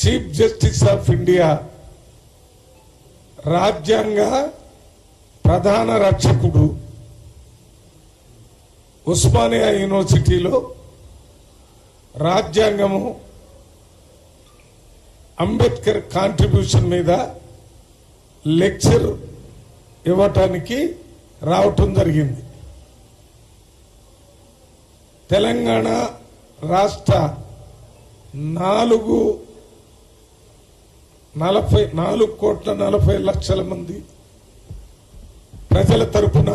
Chief justice of India రాజ్యాంగ ప్రధాన రక్షకుడు ఉస్మానియా యూనివర్సిటీలో రాజ్యాంగము అంబేద్కర్ కాంట్రిబ్యూషన్ మీద లెక్చర్ ఇవ్వటానికి రావటం జరిగింది. తెలంగాణ రాష్ట్ర నాలుగు నలభై నాలుగు కోట్ల నలభై లక్షల మంది ప్రజల తరపున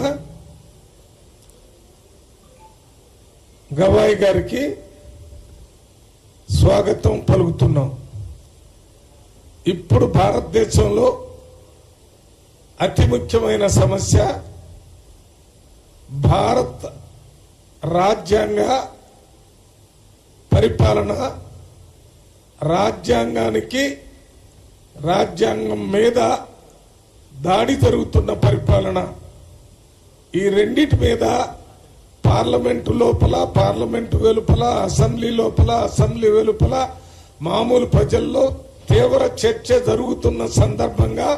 గవాయి గారికి స్వాగతం పలుకుతున్నాం. ఇప్పుడు భారతదేశంలో అతి ముఖ్యమైన సమస్య భారత్ రాజ్యాంగ పరిపాలన. రాజ్యాంగానికి రాజ్యాంగం మీద దాడి జరుగుతున్న పరిపాలన ఈ రెండింటి మీద పార్లమెంటు లోపల పార్లమెంటు వెలుపల అసెంబ్లీ లోపల అసెంబ్లీ వెలుపల మామూలు ప్రజల్లో తీవ్ర చర్చ జరుగుతున్న సందర్భంగా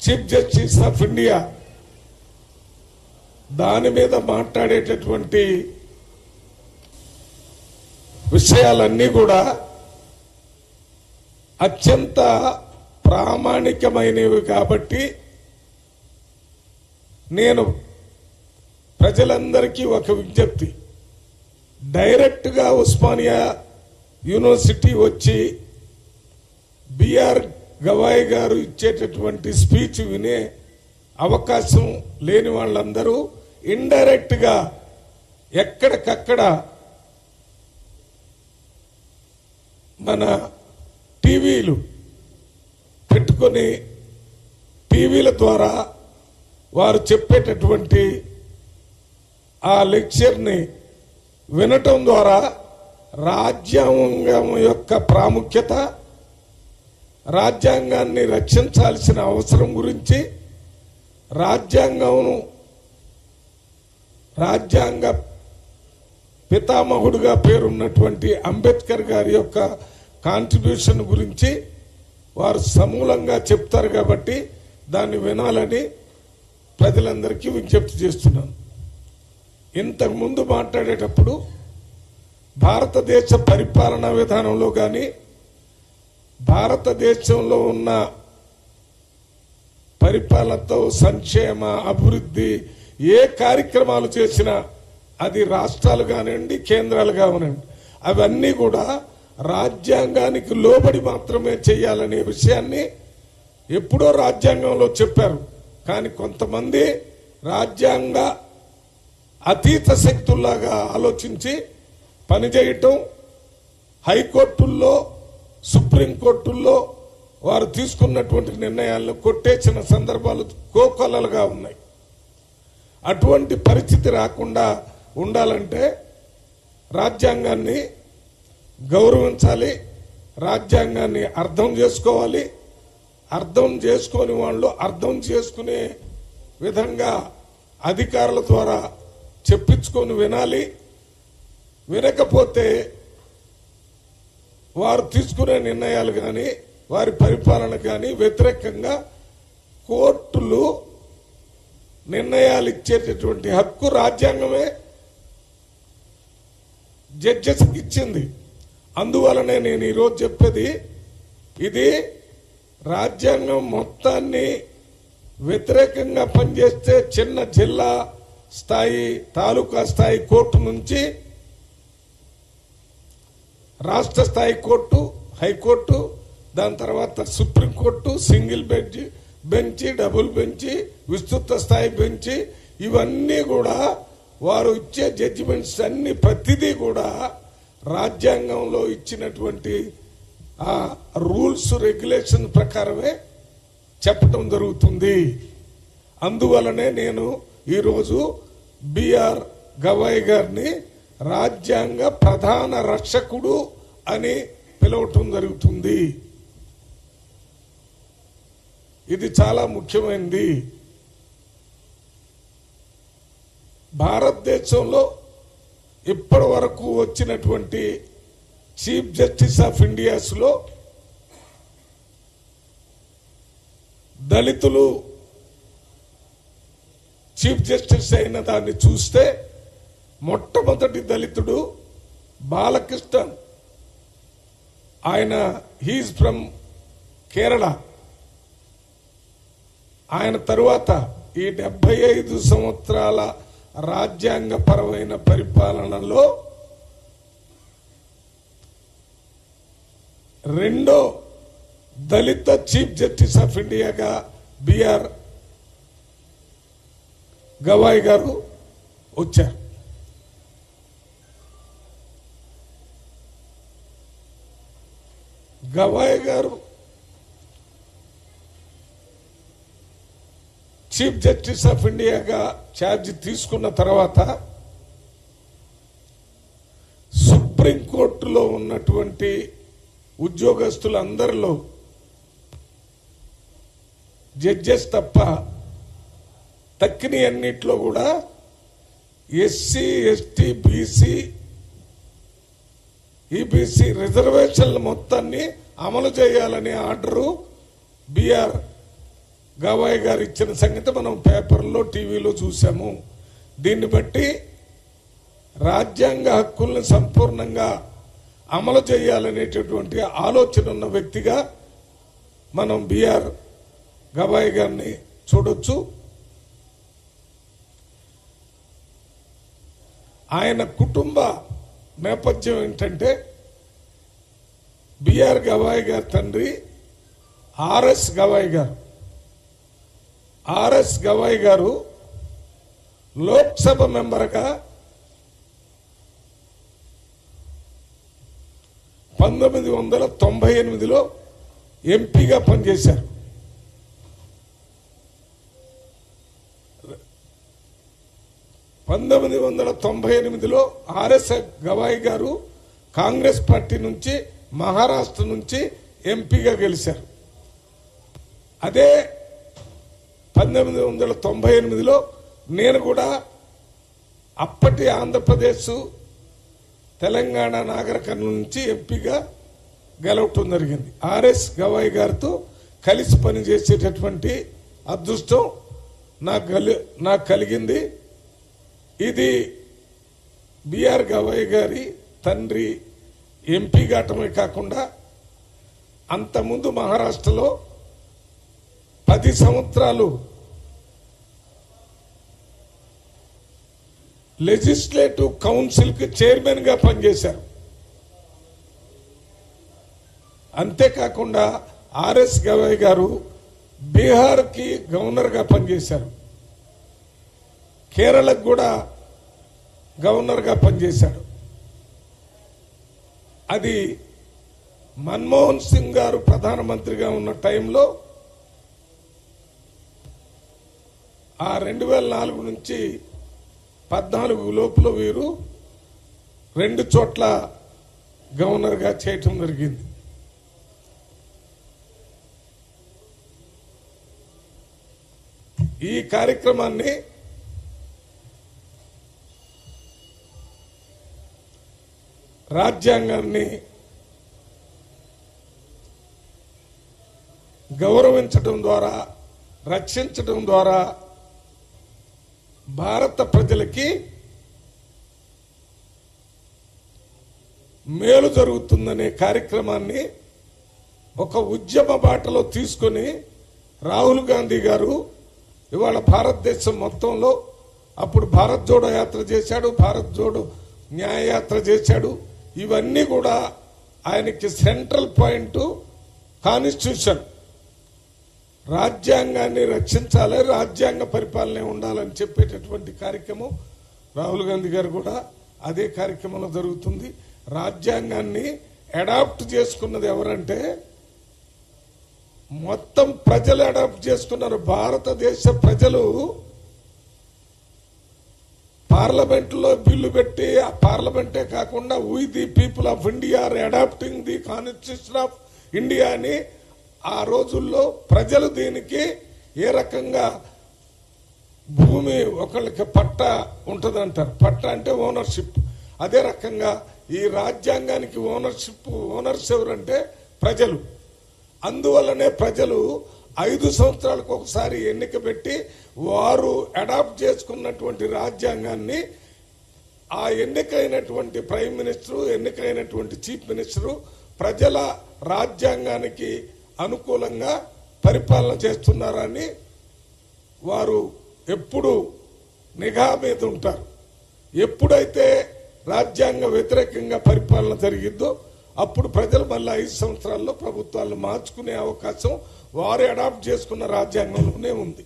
చీఫ్ జస్టిస్ ఆఫ్ ఇండియా దాని మీద మాట్లాడేటటువంటి విషయాలన్నీ కూడా అత్యంత ప్రామాణికమైనవి కాబట్టి నేను ప్రజలందరికీ ఒక విజ్ఞప్తి. డైరెక్ట్గా ఉస్మానియా యూనివర్సిటీ వచ్చి బిఆర్ గవాయ్ గారు ఇచ్చేటటువంటి స్పీచ్ వినే అవకాశం లేని వాళ్ళందరూ ఇండైరెక్ట్గా ఎక్కడికక్కడ మన టీవీలు పెట్టుకొని టీవీల ద్వారా వారు చెప్పేటటువంటి ఆ లెక్చర్ని వినటం ద్వారా రాజ్యాంగం యొక్క ప్రాముఖ్యత రాజ్యాంగాన్ని రక్షించాల్సిన అవసరం గురించి రాజ్యాంగం రాజ్యాంగ పితామహుడుగా పేరున్నటువంటి అంబేద్కర్ గారి యొక్క కాంట్రిబ్యూషన్ గురించి వారు సమూలంగా చెప్తారు కాబట్టి దాన్ని వినాలని ప్రజలందరికీ విజ్ఞప్తి చేస్తున్నాను. ఇంతకు ముందు మాట్లాడేటప్పుడు భారతదేశ పరిపాలనా విధానంలో కానీ భారతదేశంలో ఉన్న పరిపాలనతో సంక్షేమ అభివృద్ధి ఏ కార్యక్రమాలు చేసినా అది రాష్ట్రాలు కానివ్వండి కేంద్రాలు కానివ్వండి అవన్నీ కూడా రాజ్యాంగానికి లోబడి మాత్రమే చేయాలనే విషయాన్ని ఎప్పుడో రాజ్యాంగంలో చెప్పారు. కానీ కొంతమంది రాజ్యాంగ అతీత శక్తుల్లాగా ఆలోచించి పనిచేయటం హైకోర్టుల్లో సుప్రీంకోర్టుల్లో వారు తీసుకున్నటువంటి నిర్ణయాలను కొట్టేసిన సందర్భాలు కోకొల్లలుగా ఉన్నాయి. అటువంటి పరిస్థితి రాకుండా ఉండాలంటే రాజ్యాంగాన్ని గౌరవించాలి రాజ్యాంగాన్ని అర్థం చేసుకోవాలి. అర్థం చేసుకొని వాళ్ళు అర్థం చేసుకునే విధంగా అధికారుల ద్వారా చెప్పించుకొని వినాలి. వినకపోతే వారు తీసుకునే నిర్ణయాలు కానీ వారి పరిపాలన కానీ వ్యతిరేకంగా కోర్టులు నిర్ణయాలు ఇచ్చేటటువంటి హక్కు రాజ్యాంగమే జడ్జెస్ ఇచ్చింది. అందువలనే నేను ఈరోజు చెప్పేది ఇది రాజ్యాంగం మొత్తాన్ని వ్యతిరేకంగా పనిచేస్తే చిన్న జిల్లా స్థాయి తాలూకా స్థాయి కోర్టు నుంచి రాష్ట్ర స్థాయి కోర్టు హైకోర్టు దాని తర్వాత supreme court single bench bench double bench విస్తృత స్థాయి బెంచి ఇవన్నీ కూడా వారు ఇచ్చే జడ్జిమెంట్స్ అన్ని ప్రతిదీ కూడా రాజ్యాంగంలో ఇచ్చినటువంటి ఆ రూల్స్ రెగ్యులేషన్ ప్రకారమే చెప్పటం జరుగుతుంది. అందువలనే నేను ఈరోజు బిఆర్ గవాయ్ గారిని రాజ్యాంగ ప్రధాన రక్షకుడు అని పిలవటం జరుగుతుంది. ఇది చాలా ముఖ్యమైనది భారతదేశంలో ఇప్పటి వరకు వచ్చినటువంటి చీఫ్ జస్టిస్ ఆఫ్ ఇండియాస్లో దళితులు చీఫ్ జస్టిస్ అయిన దాన్ని చూస్తే మొట్టమొదటి దళితుడు బాలకృష్ణన్. ఆయన హీజ్ ఫ్రమ్ కేరళ ఆయన తరువాత ఈ డెబ్బై ఐదు సంవత్సరాల రాజ్యాంగపరమైన పరిపాలనలో రెండో దళిత చీఫ్ జస్టిస్ ఆఫ్ ఇండియాగా బిఆర్ గవాయ్ గారు వచ్చారు. గవాయ్ గారు చీఫ్ జస్టిస్ ఆఫ్ ఇండియాగా ఛార్జ్ తీసుకున్న తర్వాత సుప్రీంకోర్టులో ఉన్నటువంటి ఉద్యోగస్తులందరిలో జడ్జెస్ తప్ప తక్కిన అన్నిట్లో కూడా ఎస్సీ ఎస్టీ బీసీ ఈబీసీ రిజర్వేషన్ల మొత్తాన్ని అమలు చేయాలనే ఆర్డరు బిఆర్ గవాయ్ గారు ఇచ్చిన సంగతి మనం పేపర్లో టీవీలో చూసాము దీన్ని బట్టి రాజ్యాంగ హక్కుల్ని సంపూర్ణంగా అమలు చేయాలనేటటువంటి ఆలోచన ఉన్న వ్యక్తిగా మనం బిఆర్ గవాయ్ గారిని చూడొచ్చు. ఆయన కుటుంబ నేపథ్యం ఏంటంటే బిఆర్ గవాయ్ గారి తండ్రి ఆర్ఎస్ గవాయ్ గారు. ఆర్ఎస్ గవాయ్ గారు లోక్సభ మెంబర్గా పంతొమ్మిది వందల తొంభై ఎనిమిదిలో ఎంపీగా పనిచేశారు. పంతొమ్మిది వందల తొంభై ఎనిమిదిలో ఆర్ఎస్ గవాయ్ గారు కాంగ్రెస్ పార్టీ నుంచి మహారాష్ట్ర నుంచి ఎంపీగా గెలిచారు. అదే పంతొమ్మిది వందల తొంభై ఎనిమిదిలో నేను కూడా అప్పటి ఆంధ్రప్రదేశ్ తెలంగాణ నాగరికం నుంచి ఎంపీగా గెలవటం జరిగింది. ఆర్ఎస్ గవాయ్ గారితో కలిసి పనిచేసేటటువంటి అదృష్టం నాకు కలి నాకు కలిగింది. ఇది బిఆర్ గవాయ్ గారి తండ్రి ఎంపీ కావటమే కాకుండా అంతకుముందు మహారాష్ట్రలో పది సంవత్సరాలు లెజిస్లేటివ్ కౌన్సిల్కి చైర్మన్గా పనిచేశారు. అంతేకాకుండా ఆర్ఎస్ గవాయ్ గారు బీహార్కి గవర్నర్గా పనిచేశారు. కేరళకు కూడా గవర్నర్గా పనిచేశాడు అది మన్మోహన్ సింగ్ గారు ప్రధానమంత్రిగా ఉన్న టైంలో ఆ రెండు వేల నాలుగు నుంచి పద్నాలుగు లోపల వీరు రెండు చోట్ల గవర్నర్గా చేయటం జరిగింది. ఈ కార్యక్రమాన్ని రాజ్యాంగాన్ని గౌరవించడం ద్వారా రక్షించడం ద్వారా భారత ప్రజలకి మేలు జరుగుతుందనే కార్యక్రమాన్ని ఒక ఉద్యమ బాటలో తీసుకొని రాహుల్ గాంధీ గారు ఇవాళ భారతదేశం మొత్తంలో అప్పుడు భారత్ జోడో యాత్ర చేశాడు భారత్ జోడో న్యాయయాత్ర చేశాడు. ఇవన్నీ కూడా ఆయనకి సెంట్రల్ పాయింట్ కాన్స్టిట్యూషన్. రాజ్యాంగాన్ని రక్షించాలి రాజ్యాంగ పరిపాలనే ఉండాలని చెప్పేటటువంటి కార్యక్రమం రాహుల్ గాంధీ గారు కూడా అదే కార్యక్రమంలో జరుగుతుంది. రాజ్యాంగాన్ని అడాప్ట్ చేసుకున్నది ఎవరంటే మొత్తం ప్రజలు అడాప్ట్ చేసుకున్నారు. భారతదేశ ప్రజలు పార్లమెంట్లో బిల్లు పెట్టి ఆ పార్లమెంటే కాకుండా we the people of India are adopting the constitution of India అని ఆ రోజుల్లో ప్రజలు దీనికి ఏ రకంగా భూమి ఒకళ్ళకి పట్ట ఉంటుందంటారు. పట్ట అంటే ఓనర్షిప్. అదే రకంగా ఈ రాజ్యాంగానికి ఓనర్షిప్ ఓనర్స్ ఎవరంటే ప్రజలు. అందువల్లనే ప్రజలు ఐదు సంవత్సరాలకు ఒకసారి ఎన్నిక పెట్టి వారు అడాప్ట్ చేసుకున్నటువంటి రాజ్యాంగాన్ని ఆ ఎన్నికైనటువంటి ప్రైమ్ మినిస్టరు ఎన్నికైనటువంటి చీఫ్ మినిస్టరు ప్రజల రాజ్యాంగానికి అనుకూలంగా పరిపాలన చేస్తున్నారని వారు ఎప్పుడు నిఘా మీద ఉంటారు. ఎప్పుడైతే రాజ్యాంగ వ్యతిరేకంగా పరిపాలన జరిగిద్దో అప్పుడు ప్రజలు మళ్ళీ ఐదు సంవత్సరాల్లో ప్రభుత్వాలను మార్చుకునే అవకాశం వారు అడాప్ట్ చేసుకున్న రాజ్యాంగంలోనే ఉంది.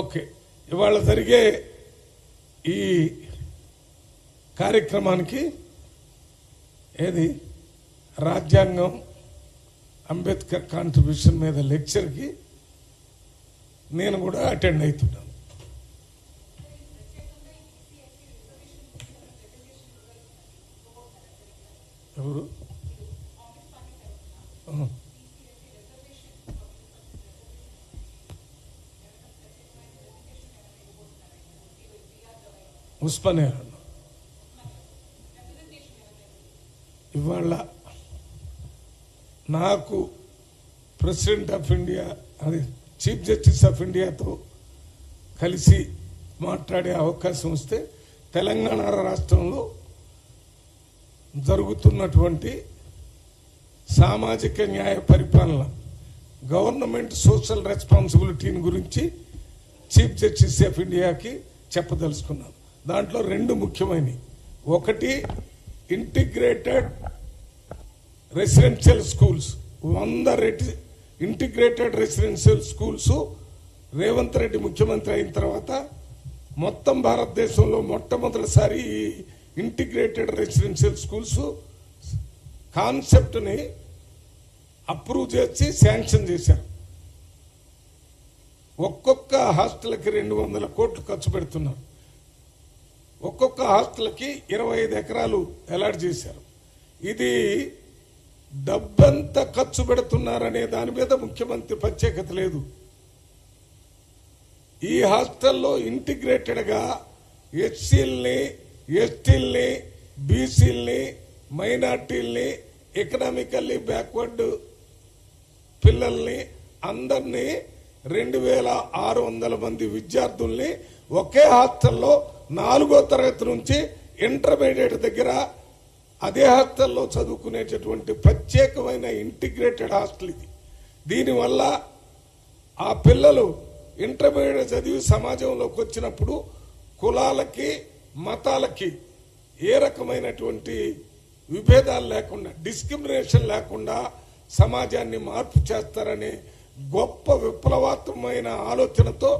ఓకే. ఇవాళ జరిగే ఈ కార్యక్రమానికి ఏది? రాజ్యాంగం అంబేద్కర్ కాంట్రిబ్యూషన్ మీద లెక్చర్కి నేను కూడా అటెండ్ అవుతున్నాను. ఉస్మానియా ఇవాళ నాకు ప్రెసిడెంట్ ఆఫ్ ఇండియా అది చీఫ్ జస్టిస్ ఆఫ్ ఇండియాతో కలిసి మాట్లాడే అవకాశం వస్తే తెలంగాణ రాష్ట్రంలో జరుగుతున్నటువంటి సామాజిక న్యాయ పరిపాలన గవర్నమెంట్ సోషల్ రెస్పాన్సిబిలిటీని గురించి చీఫ్ జస్టిస్ ఆఫ్ ఇండియాకి చెప్పదలుచుకున్నాను. దాంట్లో రెండు ముఖ్యమైనవి. ఒకటి ఇంటిగ్రేటెడ్ రెసిడెన్షియల్ స్కూల్స్. వంద రెటి integrated residential schools. Revanth Reddy ముఖ్యమంత్రి అయిన తర్వాత మొత్తం భారతదేశంలో మొట్టమొదటిసారి ఇంటిగ్రేటెడ్ రెసిడెన్షియల్ స్కూల్స్ కాన్సెప్ట్ని అప్రూవ్ చేసి శాంక్షన్ చేశారు. ఒక్కొక్క హాస్టల్కి రెండు వందల కోట్లు ఖర్చు పెడుతున్నారు. ఒక్కొక్క హాస్టల్కి ఇరవై ఐదు ఎకరాలు అలాట్ చేశారు. ఇది డబ్బంతా ఖర్చు పెడుతున్నారనే దాని మీద ముఖ్యమంత్రి ప్రత్యేకత లేదు. ఈ హాస్టల్లో ఇంటిగ్రేటెడ్గా ఎస్సీల్ని ఎస్టీల్ని బీసీల్ని మైనార్టీల్ని ఎకనామికల్లీ బ్యాక్వర్డ్ పిల్లల్ని అందరినీ రెండు వేల ఆరు వందల మంది విద్యార్థుల్ని ఒకే హాస్టల్లో నాలుగో తరగతి నుంచి ఇంటర్మీడియట్ దగ్గర అదే హాస్టల్లో చదువుకునేటటువంటి ప్రత్యేకమైన ఇంటిగ్రేటెడ్ హాస్టల్ ఇది. దీనివల్ల ఆ పిల్లలు ఇంటర్మీడియట్ చదివి సమాజంలోకి వచ్చినప్పుడు కులాలకి మతాలకి ఏ రకమైనటువంటి విభేదాలు లేకుండా డిస్క్రిమినేషన్ లేకుండా సమాజాన్ని మార్పు చేస్తారనే గొప్ప విప్లవాత్మకమైన ఆలోచనతో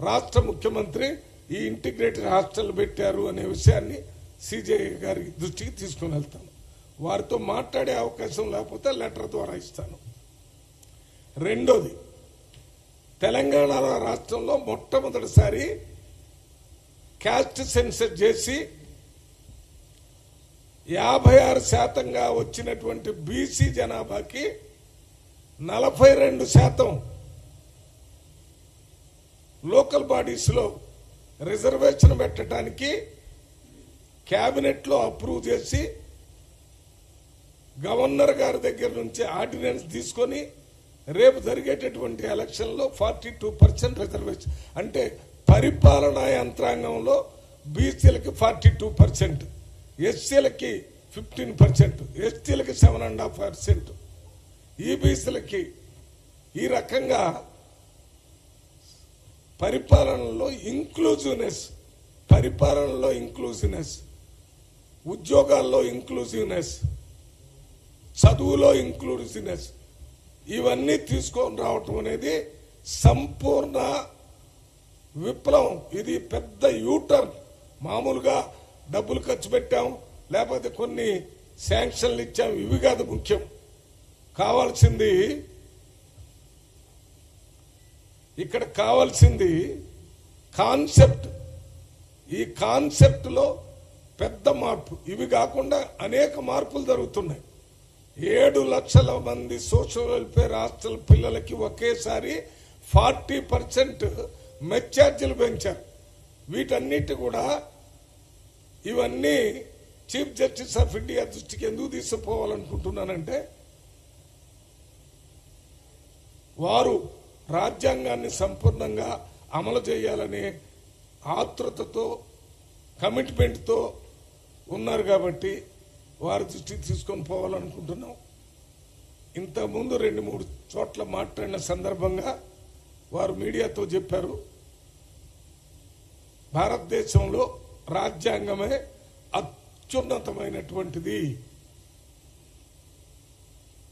రాష్ట్ర ముఖ్యమంత్రి ఈ ఇంటిగ్రేటెడ్ హాస్టల్ పెట్టారు అనే విషయాన్ని సిజే గారి దృష్టికి తీసుకుని వెళ్తాను. వారితో మాట్లాడే అవకాశం లేకపోతే లెటర్ ద్వారా ఇస్తాను. రెండోది తెలంగాణ రాష్ట్రంలో మొట్టమొదటిసారి క్యాస్ట్ సెన్సర్ చేసి యాభై ఆరు శాతంగా వచ్చినటువంటి బీసీ జనాభాకి నలభై రెండు శాతం లోకల్ బాడీస్లో రిజర్వేషన్ పెట్టడానికి క్యాబినెట్లో అప్రూవ్ చేసి గవర్నర్ గారి దగ్గర నుంచి ఆర్డినెన్స్ తీసుకొని రేపు జరిగేటటువంటి ఎలక్షన్లో ఫార్టీ టూ పర్సెంట్ రిజర్వేషన్ అంటే పరిపాలనా యంత్రాంగంలో బీసీలకి ఫార్టీ టూ పర్సెంట్ ఎస్సీలకి ఫిఫ్టీన్ పర్సెంట్ ఎస్టీలకి సెవెన్ అండ్ హాఫ్ పర్సెంట్ ఈబీసీలకి ఈ రకంగా పరిపాలనలో ఇంక్లూజివ్నెస్ పరిపాలనలో ఇంక్లూజివ్నెస్ ఉద్యోగాల్లో ఇంక్లూజివ్నెస్ చదువులో ఇంక్లూజివ్నెస్ ఇవన్నీ తీసుకొని రావటం అనేది సంపూర్ణ విప్లవం. ఇది పెద్ద యూటర్న్. మామూలుగా డబ్బులు ఖర్చు పెట్టాం లేకపోతే కొన్ని శాంక్షన్లు ఇచ్చాం ఇవి కాదు ముఖ్యం. కావాల్సింది ఇక్కడ కావాల్సింది కాన్సెప్ట్. ఈ కాన్సెప్ట్లో పెద్ద మార్పు. ఇవి కాకుండా అనేక మార్పులు జరుగుతున్నాయి. ఏడు లక్షల మంది సోషల్ వెల్ఫేర్ హాస్టల్ పిల్లలకి ఒకేసారి ఫార్టీ పర్సెంట్ మెచ్చార్జీలు పెంచారు. వీటన్నిటి కూడా ఇవన్నీ చీఫ్ జస్టిస్ ఆఫ్ ఇండియా దృష్టికి ఎందుకు తీసుకుపోవాలనుకుంటున్నానంటే వారు రాజ్యాంగాన్ని సంపూర్ణంగా అమలు చేయాలనే ఆతృతతో కమిట్మెంట్తో ఉన్నారు కాబట్టి వారి దృష్టికి తీసుకొని పోవాలనుకుంటున్నాం. ఇంతకుముందు రెండు మూడు చోట్ల మాట్లాడిన సందర్భంగా వారు మీడియాతో చెప్పారు భారతదేశంలో రాజ్యాంగమే అత్యున్నతమైనటువంటిది.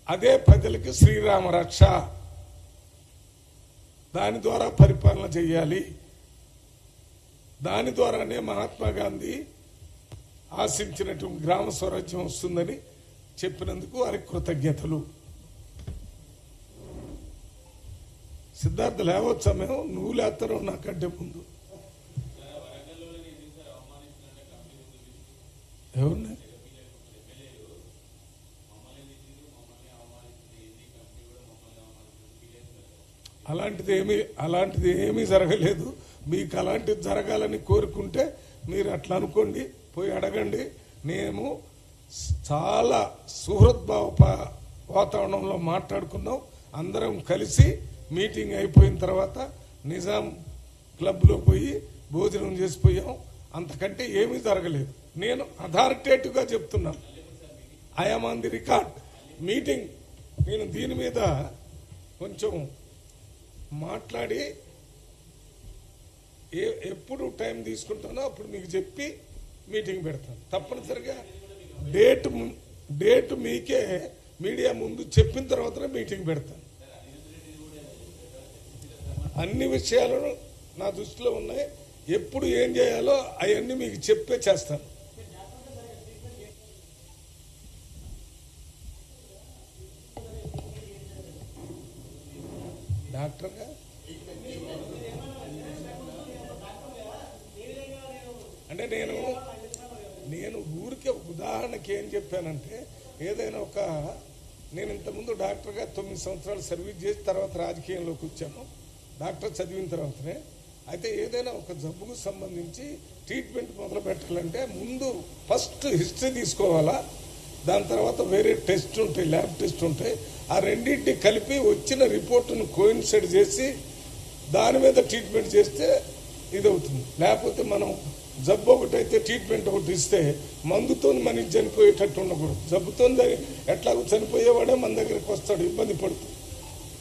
అదే ప్రజలకి శ్రీరామ రక్ష దాని ద్వారా పరిపాలన చేయాలి దాని ద్వారానే మహాత్మా గాంధీ ఆశించినటువంటి గ్రామ స్వరాజ్యం వస్తుందని చెప్పినందుకు వారికి కృతజ్ఞతలు. సిద్ధార్థ లేవచ్చా మేము? నువ్వు లేస్తారో నాకంటే ముందు. ఎవరిని? అలాంటిది ఏమీ అలాంటిది ఏమీ జరగలేదు. మీకు అలాంటిది జరగాలని కోరుకుంటే మీరు అట్లా అనుకోండి పోయి అడగండి. మేము చాలా సుహృద్భావ వాతావరణంలో మాట్లాడుకున్నాం. అందరం కలిసి మీటింగ్ అయిపోయిన తర్వాత నిజాం క్లబ్లో పోయి భోజనం చేసిపోయాం. అంతకంటే ఏమీ జరగలేదు. నేను అథారిటేటివ్గా చెప్తున్నాను I'm on the record. Meeting నేను దీని మీద కొంచెం మాట్లాడి ఏ ఎప్పుడు టైం తీసుకుంటానో అప్పుడు మీకు చెప్పి మీటింగ్ పెడతాను. తప్పనిసరిగా డేట్ డేట్ మీకే మీడియా ముందు చెప్పిన తర్వాతనే మీటింగ్ పెడతాను. అన్ని విషయాలు నా దృష్టిలో ఉన్నాయి. ఎప్పుడు ఏం చేయాలో అవన్నీ మీకు చెప్పే చేస్తాను డాక్టర్గా అంటే నేను నేను ఊరికే ఒక ఉదాహరణకి ఏం చెప్పానంటే ఏదైనా ఒక నేను ఇంతకుముందు డాక్టర్గా తొమ్మిది సంవత్సరాలు సర్వీస్ చేసి తర్వాత రాజకీయంలోకి వచ్చాను. డాక్టర్ చదివిన తర్వాతనే. అయితే ఏదైనా ఒక జబ్బుకు సంబంధించి ట్రీట్మెంట్ మొదలు పెట్టాలంటే ముందు ఫస్ట్ హిస్టరీ తీసుకోవాలా? దాని తర్వాత వేరే టెస్ట్ ఉంటాయి ల్యాబ్ టెస్ట్ ఉంటాయి. ఆ రెండింటిని కలిపి వచ్చిన రిపోర్టును కోయిన్సైడ్ చేసి దాని మీద ట్రీట్మెంట్ చేస్తే ఇది అవుతుంది లేకపోతే మనం జబ్బు ఒకటి అయితే ట్రీట్మెంట్ ఒకటి ఇస్తే మందుతో మనిషి చనిపోయేటట్టు ఉండకూడదు. జబ్బుతో ఎట్లాగో చనిపోయేవాడే మన దగ్గరికి వస్తాడు ఇబ్బంది పడుతుంది.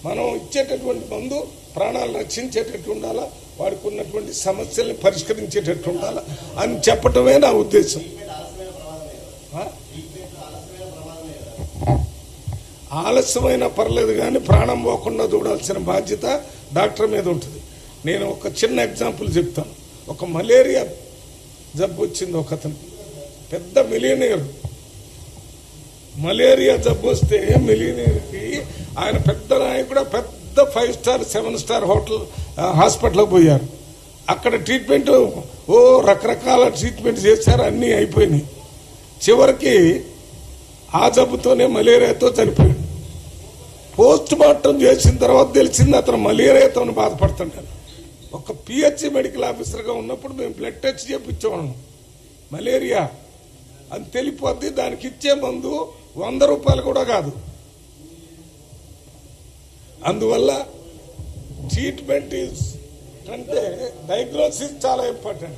మనం ఇచ్చేటటువంటి మందు ప్రాణాలు రక్షించేటట్టు ఉండాలా వాడికి ఉన్నటువంటి సమస్యల్ని పరిష్కరించేటట్టు ఉండాలా అని చెప్పటమే నా ఉద్దేశం. ఆలస్యమైన పర్లేదు కానీ ప్రాణం పోకుండా చూడాల్సిన బాధ్యత డాక్టర్ మీద ఉంటుంది. నేను ఒక చిన్న ఎగ్జాంపుల్ చెప్తాను. ఒక మలేరియా జబ్బు వచ్చింది ఒక పెద్ద మిలియనీర్ మలేరియా జబ్బు వస్తే మిలియనీర్కి ఆయన పెద్ద నాయకుడు పెద్ద five star seven star hotel హాస్పిటల్కి పోయారు. అక్కడ ట్రీట్మెంట్ ఓ రకరకాల ట్రీట్మెంట్ చేశారు అన్నీ అయిపోయినాయి. చివరికి ఆ జబ్బుతోనే మలేరియాతో చనిపోయాడు. పోస్ట్ మార్టం చేసిన తర్వాత తెలిసింది అతను మలేరియాతో బాధపడుతున్నాడు ఒక పిహెచ్సి మెడికల్ ఆఫీసర్గా ఉన్నప్పుడు మేము బ్లడ్ టెస్ట్ చేపించేవాళ్ళం. మలేరియా అని తెలిపోద్ది దానికి ఇచ్చే మందు వంద రూపాయలు కూడా కాదు. అందువల్ల ట్రీట్మెంట్ ఈజ్ అంటే డయాగ్నోసిస్ చాలా ఇంపార్టెంట్